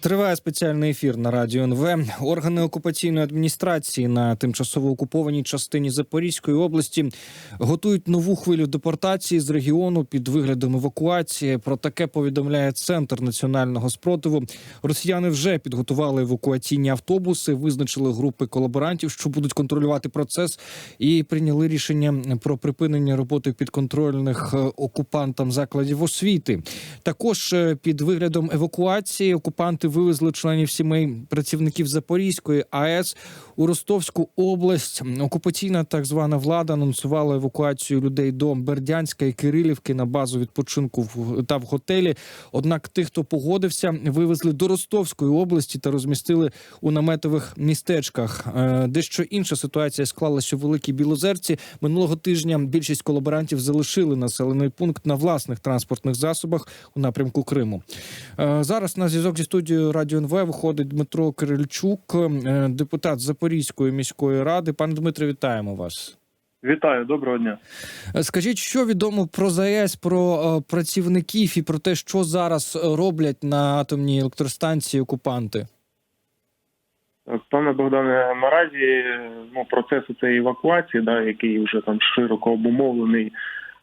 Триває спеціальний ефір на радіо НВ. Органи окупаційної адміністрації на тимчасово окупованій частині Запорізької області готують нову хвилю депортації з регіону під виглядом евакуації. Про таке повідомляє центр національного спротиву. Росіяни вже підготували евакуаційні автобуси, визначили групи колаборантів, що будуть контролювати процес, і прийняли рішення про припинення роботи підконтрольних е, окупантам закладів освіти. Також е, під виглядом евакуації окупанти вивезли членів сімей працівників Запорізької АЕС у Ростовську область. Окупаційна так звана влада анонсувала евакуацію людей до Бердянська і Кирилівки на базу відпочинку та в готелі. Однак тих, хто погодився, вивезли до Ростовської області та розмістили у наметових містечках. Е, Дещо інша ситуація склалася у Великій Білозерці. Минулого тижня більшість колаборантів залишили населений пункт на власних транспортних засобах у напрямку Криму. Е, Зараз на зв'язок зі студією Радіо НВ виходить Дмитро Кирильчук, е, депутат Запорізької міської ради. Пане Дмитре, вітаємо вас. Вітаю, доброго дня. Е, Скажіть, що відомо про ЗАЕС, про е, працівників і про те, що зараз роблять на атомній електростанції окупанти? Пане Богдане, наразі ну, процес цієї евакуації, да, який вже там широко обумовлений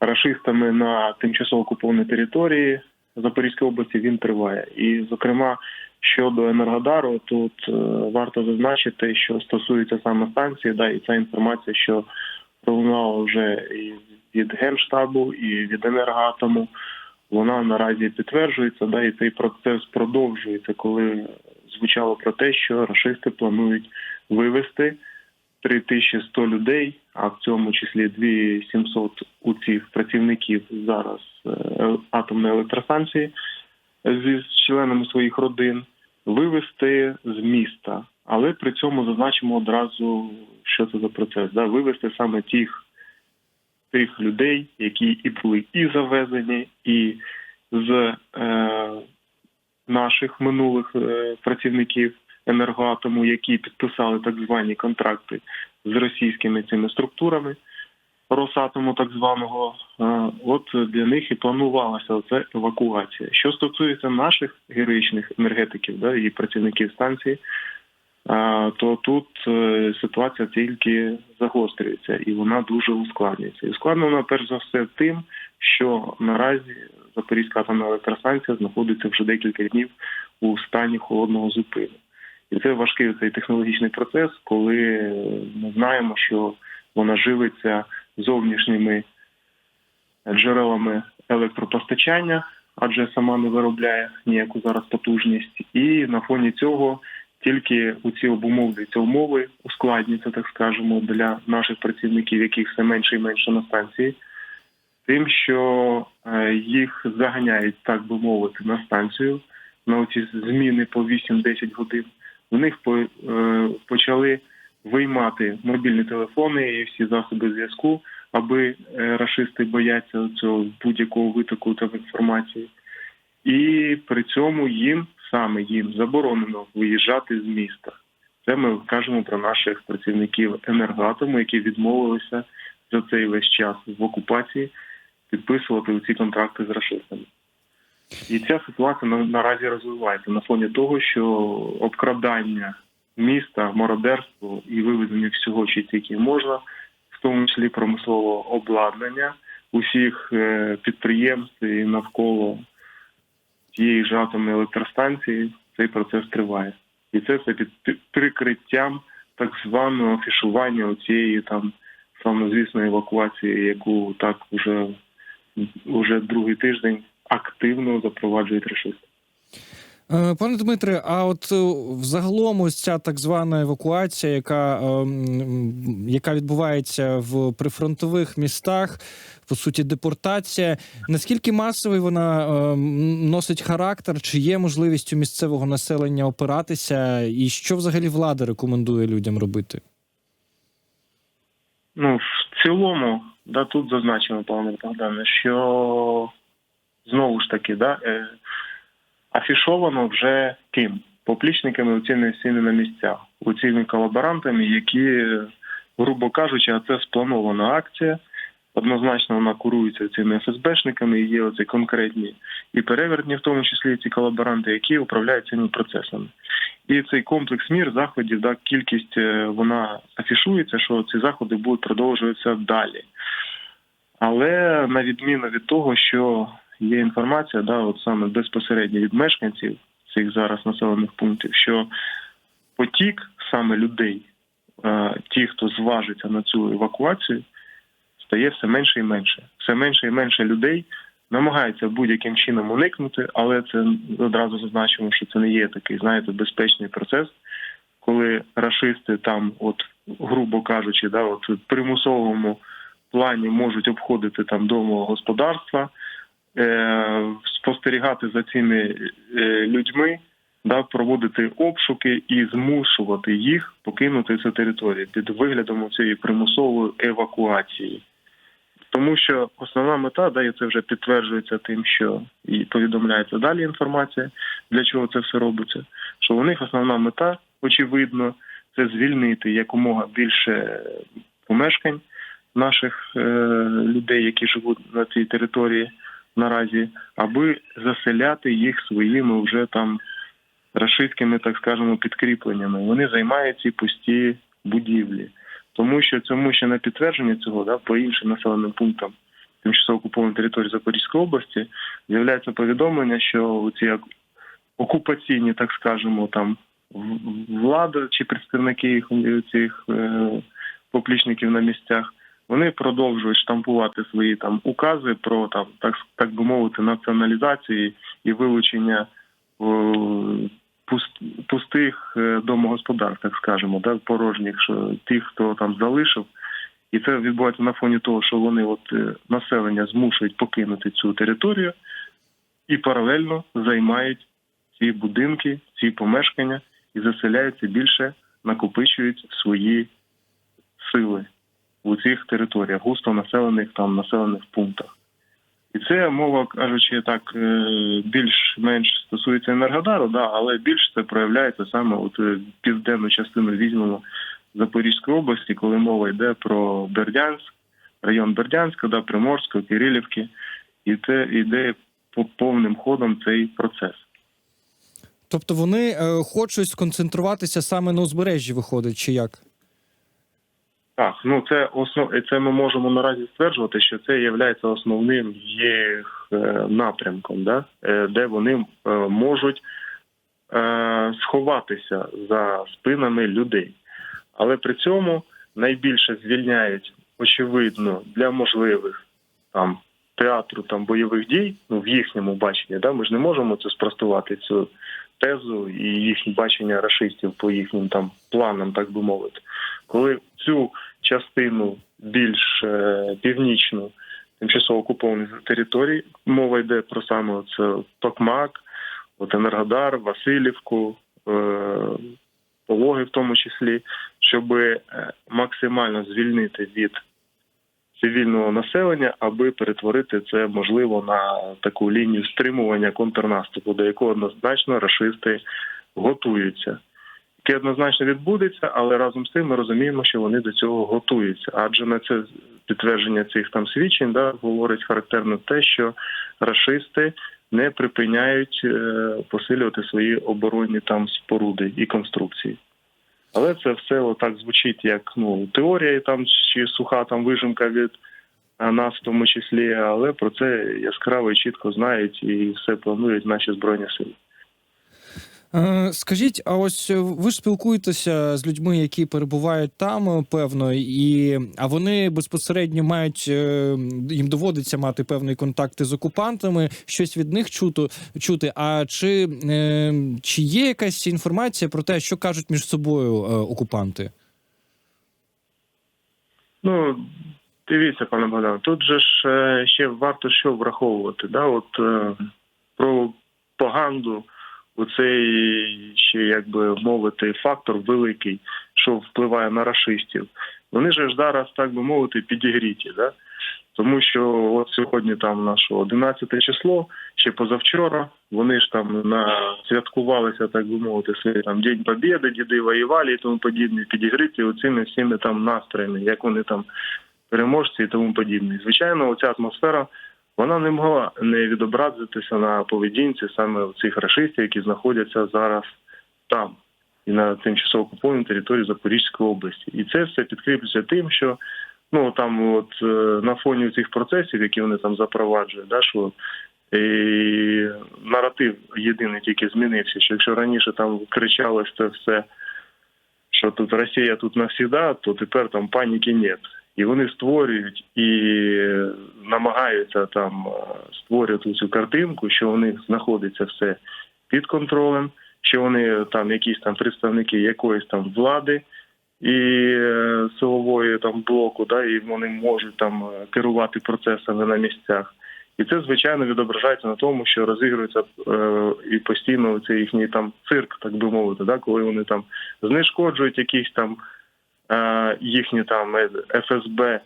рашистами на тимчасово окупованій території Запорізької області, він триває. І, зокрема, щодо Енергодару, тут е, варто зазначити, що стосується саме станції, да, і ця інформація, що пролунала вже і від Генштабу, і від Енергоатому, вона наразі підтверджується, да, і цей процес продовжується, коли звучало про те, що рашисти планують вивести 3100 людей, а в цьому числі 2700 у цих працівників зараз е, атомної електростанції зі членами своїх родин, вивести з міста. Але при цьому зазначимо одразу, що це за процес. Да? Вивести саме тих, тих людей, які і були і завезені, і з е, наших минулих е, працівників енергоатому, які підписали так звані контракти з російськими цими структурами Росатому, так званого, е, от для них і планувалася оця евакуація. Що стосується наших героїчних енергетиків да, і працівників станції, е, то тут е, ситуація тільки загострюється і вона дуже ускладнюється. І ускладнена перш за все тим, що наразі Запорізька атомна електростанція знаходиться вже декілька днів у стані холодного зупину. І це важкий цей технологічний процес, коли ми знаємо, що вона живиться зовнішніми джерелами електропостачання, адже сама не виробляє ніяку зараз потужність. І на фоні цього тільки у ці обумовлюються умови, ускладнюються, так скажемо, для наших працівників, яких все менше і менше на станції, тим, що е, їх заганяють, так би мовити, на станцію на оці зміни по 8-10 годин. В них е, почали виймати мобільні телефони і всі засоби зв'язку, аби е, рашисти бояться цього будь-якого витоку там інформації. І при цьому їм саме їм заборонено виїжджати з міста. Це ми кажемо про наших працівників енергоатому, які відмовилися за цей весь час в окупації підписувати ці контракти з рашистами. І ця ситуація на- наразі розвивається на фоні того, що обкрадання міста, мародерство і вивезення всього, що тільки можна, в тому числі промислового обладнання усіх е, підприємств і навколо тієї ж атомної електростанції, цей процес триває. І це все під прикриттям так званого афішування цієї там славнозвісної евакуації, яку так уже, уже другий тиждень активно запроваджують рашисти. Е, Пане Дмитре, а от е, взагалом ось ця так звана евакуація, яка, ем, яка відбувається в прифронтових містах, по суті, депортація. Наскільки масовий вона носить характер? Чи є можливість у місцевого населення опиратися? І що взагалі влада рекомендує людям робити? Ну, в цілому, да, тут зазначено, пане Богдане, що знову ж таки, да, е, афішовано вже ким? Поплічниками оцінює всіми на місцях, оцінює колаборантами, які, грубо кажучи, а це спланована акція. однозначно вона курується цими ФСБшниками, і є оці конкретні і перевертні, в тому числі ці колаборанти, які управляють цими процесами. І цей комплекс мір заходів, да, кількість е, вона афішується, що ці заходи будуть продовжуватися далі. Але на відміну від того, що є інформація, да, от саме безпосередньо від мешканців цих зараз населених пунктів, що потік саме людей, е, ті, хто зважиться на цю евакуацію, стає все менше і менше. Все менше і менше людей намагаються будь-яким чином уникнути, але це одразу зазначимо, що це не є такий, знаєте, безпечний процес, коли рашисти там, от грубо кажучи, да, от в примусовому плані можуть обходити там домогосподарства, спостерігати за цими е, людьми, да, проводити обшуки і змушувати їх покинути цю територію під виглядом цієї примусової евакуації. Тому що основна мета, да, і це вже підтверджується тим, що і повідомляється далі інформація, для чого це все робиться. Що у них основна мета, очевидно, це звільнити якомога більше помешкань наших е, людей, які живуть на цій території наразі, аби заселяти їх своїми вже там рашистськими, так скажемо, підкріпленнями. Вони займають ці пусті будівлі. Тому що цьому ще на підтвердження цього, да, по іншим населеним пунктам тимчасово окупованої території Запорізької області з'являється повідомлення, що ці окупаційні, так скажемо, там влада чи представники цих е, поплічників на місцях, вони продовжують штампувати свої там укази про там, так так би мовити, націоналізації і вилучення о, пуст- пустих е, домогосподарств, так скажемо, да, порожніх, що тих, хто там залишив. І це відбувається на фоні того, що вони от е, населення змушують покинути цю територію і паралельно займають ці будинки, ці помешкання і заселяються більше, накопичують свої сили у цих територіях, густо населених там населених пунктах. І це мова кажучи, так е, більш-менш стосується Енергодару, да, але більш це проявляється саме от е, південну частину візьмемо Запорізької області, коли мова йде про Бердянськ, район Бердянська, да, Приморська, Кирилівки, і це йде по повним ходом цей процес. Тобто вони е, хочуть сконцентруватися саме на узбережжі, виходить, чи як? Так, ну це основ... це ми можемо наразі стверджувати, що це є основним їх е, напрямком, да? е, де вони е, можуть сховатися за спинами людей. Але при цьому найбільше звільняють, очевидно, для можливих там театру там бойових дій, ну в їхньому баченні, да, ми ж не можемо це спростувати цю тезу і їхнє бачення рашистів по їхнім там планам, так би мовити, коли цю частину більш е, північну тимчасово окупованих територій, мова йде про саме це Токмак, от Енергодар, Васильівку, е, Пологи в тому числі, щоб е, максимально звільнити від цивільного населення, аби перетворити це можливо на таку лінію стримування контрнаступу, до якого однозначно рашисти готуються. Яке однозначно відбудеться, але разом з тим ми розуміємо, що вони до цього готуються. Адже на це підтвердження цих там свідчень да, говорить характерно те, що рашисти не припиняють е, посилювати свої оборонні там споруди і конструкції. Але це все отак звучить як ну теорія там чи суха там вижимка від нас в тому числі, але про це яскраво і чітко знають і все планують наші збройні сили. Е, Скажіть, а ось е, ви ж спілкуєтеся з людьми, які перебувають там, е, певно, і а вони безпосередньо мають їм доводиться мати певні контакти з окупантами, щось від них чути, чути. А чи, чи є якась інформація про те, що кажуть між собою окупанти? Ну дивіться, пане Богдан, тут же ж ще варто що враховувати. Да? От про пропаганду оцей ще як би мовити фактор великий, що впливає на рашистів. Вони ж зараз, так би мовити, підігріті, да? Тому що от сьогодні там наше 11 число, ще позавчора, вони ж там на святкувалися, так би мовити, свій там День Побєди, діди воювали і тому подібне, підігриті оцими всіми там настроями, як вони там переможці і тому подібне. Звичайно, ця атмосфера вона не могла не відобразитися на поведінці саме цих рашистів, які знаходяться зараз там і на тимчасово окупованій території Запорізької області. І це все підкріплюється тим, що ну там, от е, на фоні цих процесів, які вони там запроваджують, да, що і наратив єдиний тільки змінився. Що якщо раніше там кричалось це все, що тут Росія тут навсіда, то тепер там паніки нет. І вони створюють і намагаються там е, створювати цю картинку, що у них знаходиться все під контролем, що вони там якісь там представники якоїсь там влади і е, силової там блоку, да, і вони можуть там е, керувати процесами на місцях. І це звичайно відображається на тому, що розігрується е, і постійно цей їхній там цирк, так би мовити, да, коли вони там знешкоджують якісь там їхні там е, ФСБ,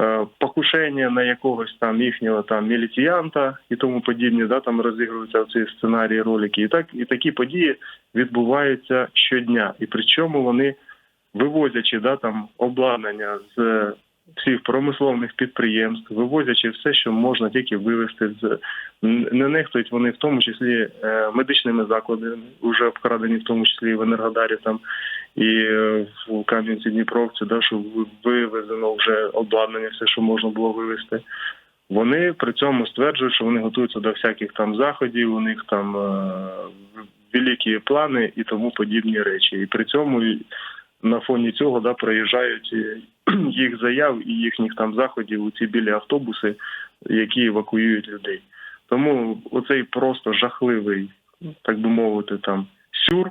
е, покушення на якогось там їхнього там міліціянта і тому подібне, да, там розігруються ці сценарії, ролики. І так і такі події відбуваються щодня. І причому вони вивозячи да, там обладнання з всіх промислових підприємств, вивозячи все, що можна тільки вивезти з не нехтують вони в тому числі е, медичними закладами, вже обкрадені, в тому числі і в Енергодарі там і е, в Кам'янці Дніпровці, да, що вивезено вже обладнання, все, що можна було вивезти. Вони при цьому стверджують, що вони готуються до всяких там заходів, у них там е, великі плани і тому подібні речі. І при цьому на фоні цього да, проїжджають е, їх заяв і їхніх там заходів у ці білі автобуси, які евакуюють людей. Тому оцей просто жахливий, так би мовити, там сюр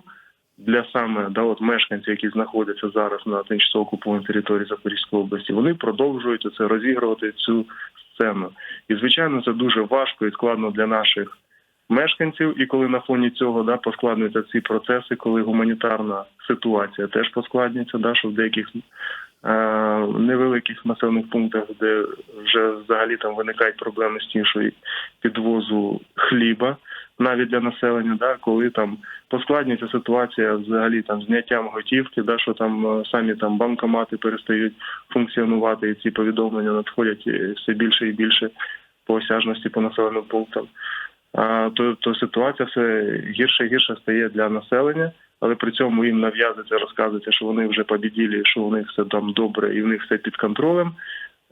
для саме да, от мешканців, які знаходяться зараз на тимчасово окупованій території Запорізької області, вони продовжують це розігрувати цю сцену. І звичайно, це дуже важко і складно для наших мешканців. І коли на фоні цього да поскладнюються ці процеси, коли гуманітарна ситуація теж поскладнюється, да, що в деяких невеликих населених пунктах, де вже взагалі там виникають проблеми з тим, що і підвозу хліба навіть для населення, да, коли там поскладнюється ситуація взагалі там зняттям готівки, да, що там е, самі там банкомати перестають функціонувати, і ці повідомлення надходять е, все більше і більше по осяжності по населеним пунктам. То, то ситуація все гірше і гірше стає для населення, але при цьому їм нав'язується, розказується, що вони вже побіділі, що у них все там добре і в них все під контролем.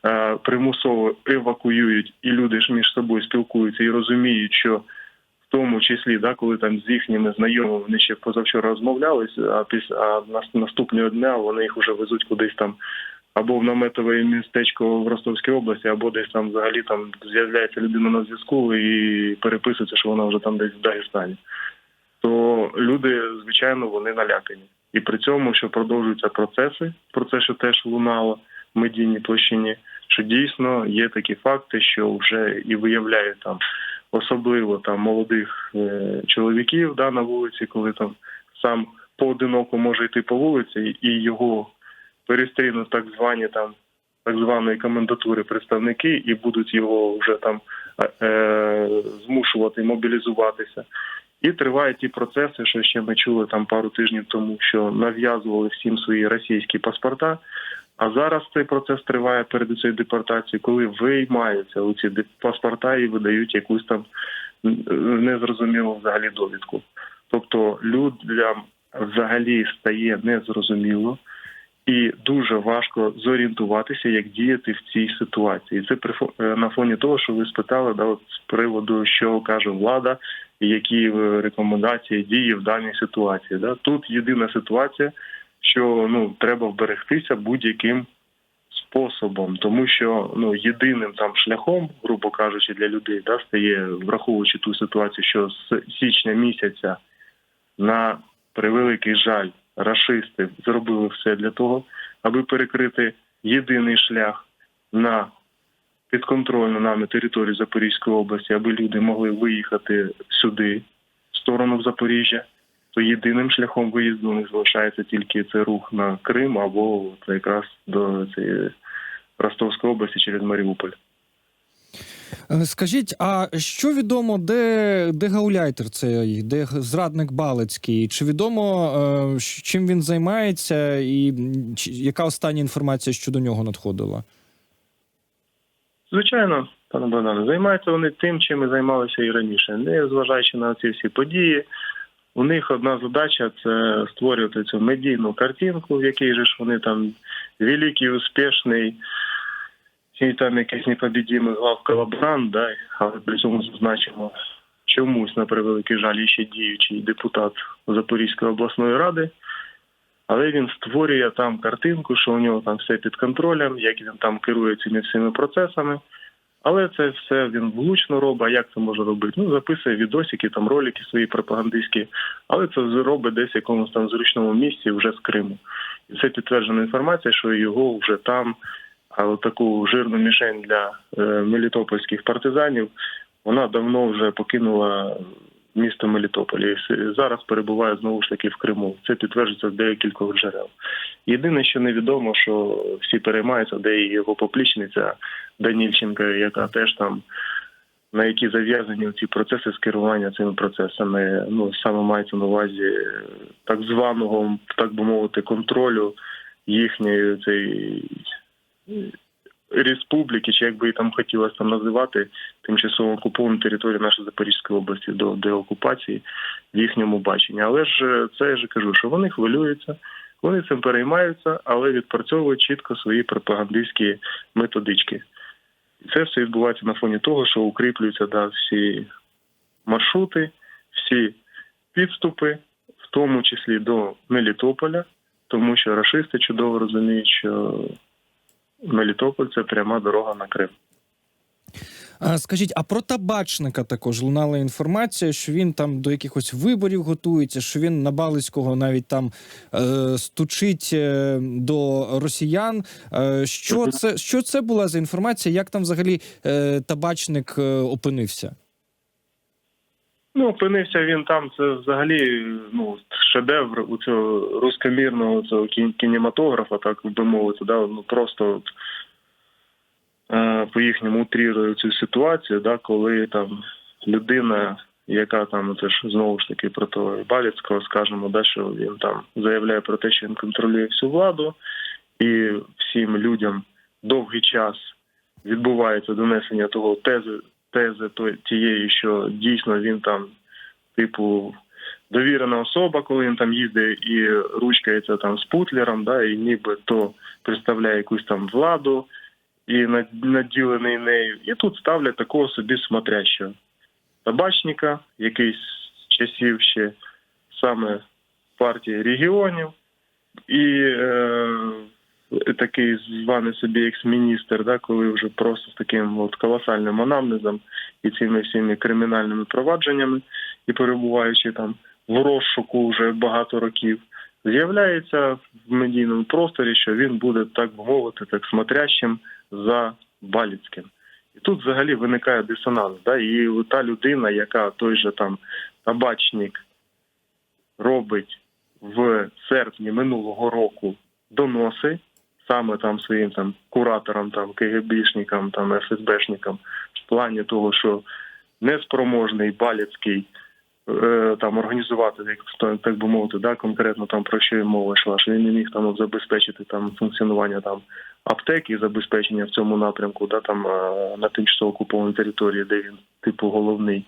Е, Примусово евакуюють, і люди ж між собою спілкуються і розуміють, що в тому числі, да, коли там з їхніми знайомими вони ще позавчора розмовлялись, а після а наступного дня вони їх вже везуть кудись там або в наметове містечко в Ростовській області, або десь там взагалі там з'являється людина на зв'язку і переписується, що вона вже там десь в Дагестані. То люди, звичайно, вони налякані. І при цьому, що продовжуються процеси, про це, що теж лунало в медійній площині, що дійсно є такі факти, що вже і виявляють там особливо там молодих е, чоловіків да, на вулиці, коли там сам поодиноко може йти по вулиці, і його перестрінуть так звані там так званої комендатури представники і будуть його вже там е, змушувати мобілізуватися. І тривають ті процеси, що ще ми чули там пару тижнів тому, що нав'язували всім свої російські паспорта. А зараз цей процес триває перед цією депортацією, коли виймаються оці деп- паспорта і видають якусь там незрозумілу взагалі довідку. Тобто людям взагалі стає незрозуміло і дуже важко зорієнтуватися, як діяти в цій ситуації. Це е, на фоні того, що ви спитали, да, от з приводу, що каже влада, які е, рекомендації дії в даній ситуації. Да. Тут єдина ситуація, що ну треба вберегтися будь-яким способом, тому що ну єдиним там шляхом, грубо кажучи, для людей да стає враховуючи ту ситуацію, що з січня місяця на превеликий жаль рашисти зробили все для того, аби перекрити єдиний шлях на підконтрольну нами територію Запорізької області, аби люди могли виїхати сюди, в сторону Запоріжжя, то єдиним шляхом виїзду них залишається тільки це рух на Крим або от якраз до цієї Ростовської області через Маріуполь. Е, Скажіть, а що відомо, де, де гауляйтер цей, де зрадник Балицький? Чи відомо, е, чим він займається, і яка остання інформація щодо нього надходила? Звичайно, пане Богдане, займаються вони тим, чим і займалися і раніше. Не зважаючи на ці всі події, у них одна задача це створювати цю медійну картинку, в якій же ж вони там великий, успішний, і там якийсь непобідімий глав колаборант, да, але при цьому зазначимо чомусь, на превеликий жаль, ще діючий депутат Запорізької обласної ради. Але він створює там картинку, що у нього там все під контролем, як він там керує цими всіми процесами. Але це все він влучно робить. А як це може робити? Ну, записує відосики, там ролики свої пропагандистські, але це робить десь в якомусь там зручному місці вже з Криму. І це підтверджена інформація, що його вже там, а таку жирну мішень для е, мелітопольських партизанів, вона давно вже покинула місто Мелітополь і с- зараз перебуває знову ж таки в Криму. Це підтверджується з деякількох джерел. Єдине, що невідомо, що всі переймаються, де і його поплічниця Данільченка, яка теж там на які зав'язані ці процеси з керування цими процесами. Ну саме мається на увазі так званого, так би мовити, контролю їхньої цієї республіки, чи як би її там хотілося там називати, тимчасово окуповану територію нашої Запорізької області до деокупації в їхньому баченні. Але ж е, це я ж кажу, що вони хвилюються, вони цим переймаються, але відпрацьовують чітко свої пропагандистські методички. І це все відбувається на фоні того, що укріплюються да, всі маршрути, всі підступи, в тому числі до Мелітополя, тому що рашисти чудово розуміють, що Мелітополь це пряма дорога на Крим. Скажіть, а про табачника також лунала інформація, що він там до якихось виборів готується, що він на Балицького навіть там е, стучить е, до росіян. Е, що це що це була за інформація? Як там взагалі е, табачник е, опинився? Ну, опинився він там. Це взагалі ну шедевр у цього рускомірного цього кін- кінематографа, так би мовити, да, ну просто от, е, по їхньому утрірує цю ситуацію, да, коли там людина, яка там це ж знову ж таки про того Баліцького, скажемо, да, що він там заявляє про те, що він контролює всю владу, і всім людям довгий час відбувається донесення того тези тези тієї, що дійсно він там, типу, довірена особа, коли він там їздить і ручкається там з путлером, да, і ніби то представляє якусь там владу і наділений нею. І тут ставлять такого собі смотрящого табачника, який з часів ще саме партії регіонів, і е, такий званий собі екс-міністр, да, коли вже просто з таким от колосальним анамнезом і цими всіми кримінальними провадженнями, і перебуваючи там в розшуку вже багато років, з'являється в медійному просторі, що він буде, так би мовити, так смотрящим за Баліцьким. І тут взагалі виникає дисонанс. Да? І та людина, яка той же там табачник робить в серпні минулого року доноси саме там своїм там кураторам, там КГБшникам, там ФСБшникам, в плані того, що неспроможний Баліцький е, там організувати, як так би мовити, да, конкретно там про що і мова йшла, що він не міг там забезпечити там функціонування там аптеки і забезпечення в цьому напрямку, да, там е, на тимчасово окупованій території, де він типу головний.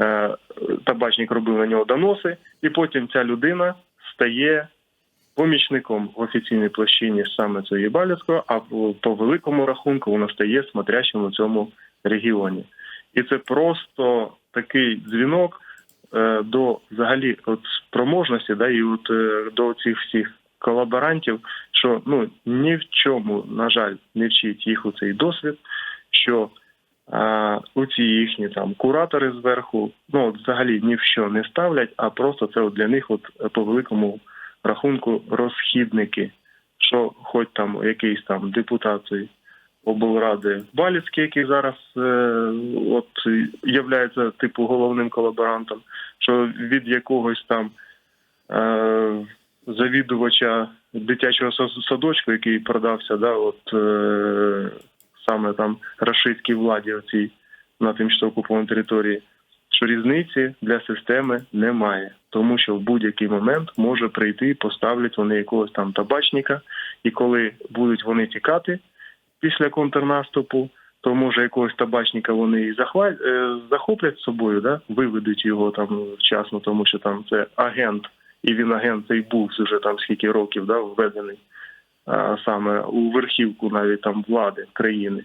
Е, Табачник робив на нього доноси, і потім ця людина стає помічником в офіційній площині саме цієї Балівського, а по великому рахунку вона стає смотрящим у цьому регіоні. І це просто такий дзвінок е, до взагалі от спроможності, да, і от е, до цих всіх колаборантів, що ну ні в чому, на жаль, не вчить їх у цей досвід, що а, у ці їхні там куратори зверху, ну от взагалі ні в що не ставлять, а просто це от для них, от е, по великому рахунку, розхідники, що хоч там якийсь там депутат облради Баліцький, який зараз е, от являється типу головним колаборантом, що від якогось там е, завідувача дитячого садочку, який продався, да, от е, саме там рашистській владі оцій на тимчасово окупованій території, що різниці для системи немає, тому що в будь-який момент може прийти, поставлять вони якогось там табачника, і коли будуть вони тікати після контрнаступу, то може якогось табачника вони і захват... е, захоплять з собою, да? виведуть його там вчасно, тому що там це агент, і він агент цей був вже там скільки років да, введений саме у верхівку навіть там влади країни.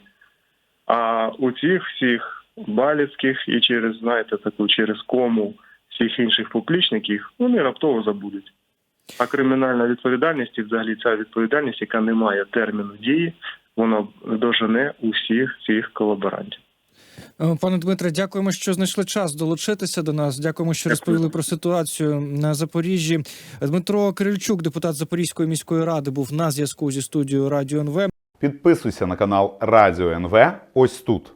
А у цих всіх баліцьких і через, знаєте, таку через кому всіх інших поплічників вони раптово забудуть. А кримінальна відповідальність і взагалі ця відповідальність, яка не має терміну дії, вона дожене усіх цих колаборантів. Е, Пане Дмитре, дякуємо, що знайшли час долучитися до нас. Дякуємо, що Дякую. розповіли про ситуацію на Запоріжжі. Дмитро Кирильчук, депутат Запорізької міської ради, був на зв'язку зі студією Радіо НВ. Підписуйся на канал Радіо НВ ось тут.